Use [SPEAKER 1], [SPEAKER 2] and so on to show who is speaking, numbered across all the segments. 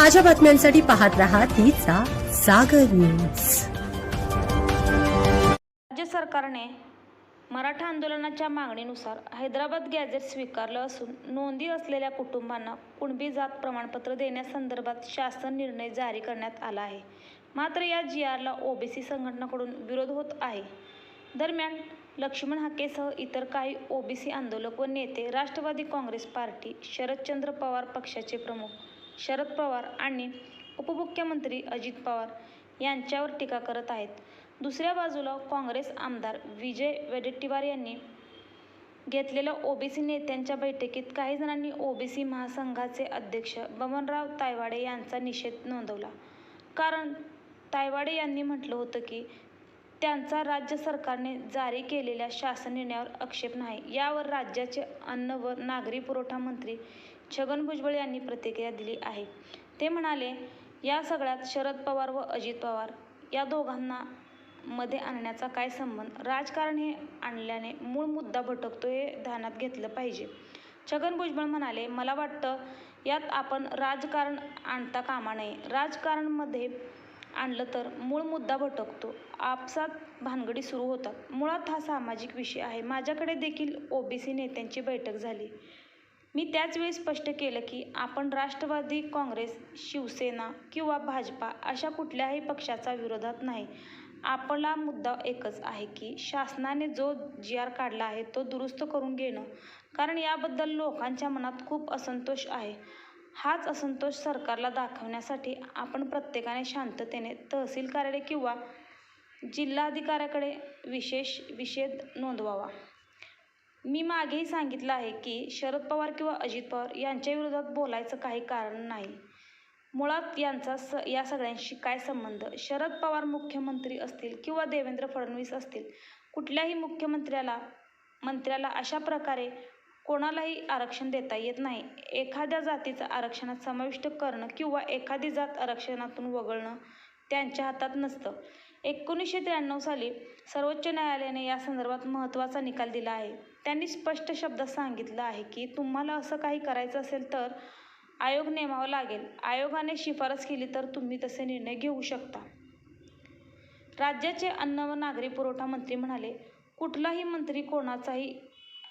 [SPEAKER 1] ताज्या बातम्यांसाठी पाहत राहा तिचा सागर न्यूज.
[SPEAKER 2] राज्य सरकारने मराठा आंदोलनाच्या मागणीनुसार हैदराबाद गॅझेट स्वीकारलं असून नोंदी असलेल्या कुटुंबांना कुणबी जात प्रमाणपत्र देण्यासंदर्भात शासन निर्णय जारी करण्यात आला आहे. मात्र या जी आरला ओबीसी संघटनाकडून विरोध होत आहे. दरम्यान लक्ष्मण हाकेसह इतर काही ओबीसी आंदोलक व नेते राष्ट्रवादी काँग्रेस पार्टी शरदचंद्र पवार पक्षाचे प्रमुख शरद पवार आणि उपमुख्यमंत्री अजित पवार यांच्यावर टीका करत आहेत. दुसऱ्या बाजूला काँग्रेस आमदार विजय वडेट्टीवार यांनी घेतलेल्या ओबीसी नेत्यांच्या बैठकीत काही जणांनी ओबीसी महासंघाचे अध्यक्ष बबनराव तायवाडे यांचा निषेध नोंदवला. कारण तायवाडे यांनी म्हटलं होतं की त्यांचा राज्य सरकारने जारी केलेल्या शासन निर्णयावर आक्षेप नाही. यावर राज्याचे अन्न व नागरी पुरवठा मंत्री छगन भुजबळ यांनी प्रतिक्रिया दिली आहे. ते म्हणाले या सगळ्यात शरद पवार व अजित पवार या दोघांना मध्ये आणण्याचा काय संबंध? राजकारण हे आणल्याने मूळ मुद्दा भटकतो हे ध्यानात घेतलं पाहिजे. छगन भुजबळ म्हणाले मला वाटतं यात आपण राजकारण आणता कामा नये. राजकारणमध्ये आणलं तर मूळ मुद्दा भटकतो. आपसात भानगडी सुरू होतात. मुळात हा सामाजिक विषय आहे. माझ्याकडे देखील ओबीसी नेत्यांची बैठक झाली. मी त्याच वेळी स्पष्ट केलं की आपण राष्ट्रवादी काँग्रेस शिवसेना किंवा भाजपा अशा कुठल्याही पक्षाचा विरोधात नाही. आपला मुद्दा एकच आहे की शासनाने जो जी आर काढला आहे तो दुरुस्त करून घेणं. कारण याबद्दल लोकांच्या मनात खूप असंतोष आहे. हाच असंतोष सरकारला दाखवण्यासाठी आपण प्रत्येकाने शांततेने तहसील कार्यालय किंवा जिल्हाधिकाऱ्याकडे विशेष विषेद नोंदवावा. मी मागेही सांगितलं आहे की शरद पवार किंवा अजित पवार यांच्या विरोधात बोलायचं काही कारण नाही. मुळात यांचा स या सगळ्यांशी काय संबंध? शरद पवार मुख्यमंत्री असतील किंवा देवेंद्र फडणवीस असतील कुठल्याही मुख्यमंत्र्याला मंत्र्याला अशा प्रकारे कोणालाही आरक्षण देता येत नाही. एखाद्या जातीचं आरक्षणात समाविष्ट करणं किंवा एखादी जात आरक्षणातून वगळणं त्यांच्या हातात नसतं. एकोणीसशे त्र्याण्णव साली सर्वोच्च न्यायालयाने या संदर्भात महत्त्वाचा निकाल दिला आहे. त्यांनी स्पष्ट शब्दात सांगितलं आहे की तुम्हाला असं काही करायचं असेल तर आयोग नेमावा लागेल. आयोगाने शिफारस केली तर तुम्ही तसे निर्णय घेऊ शकता. राज्याचे अन्न व नागरी पुरवठा मंत्री म्हणाले कुठलाही मंत्री कोणाचाही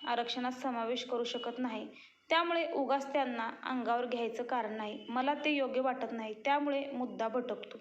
[SPEAKER 2] आरक्षणात समावेश करू शकत नाही. त्यामुळे उगाच त्यांना अंगावर घ्यायचं कारण नाही. मला ते योग्य वाटत नाही. त्यामुळे मुद्दा भटकतो.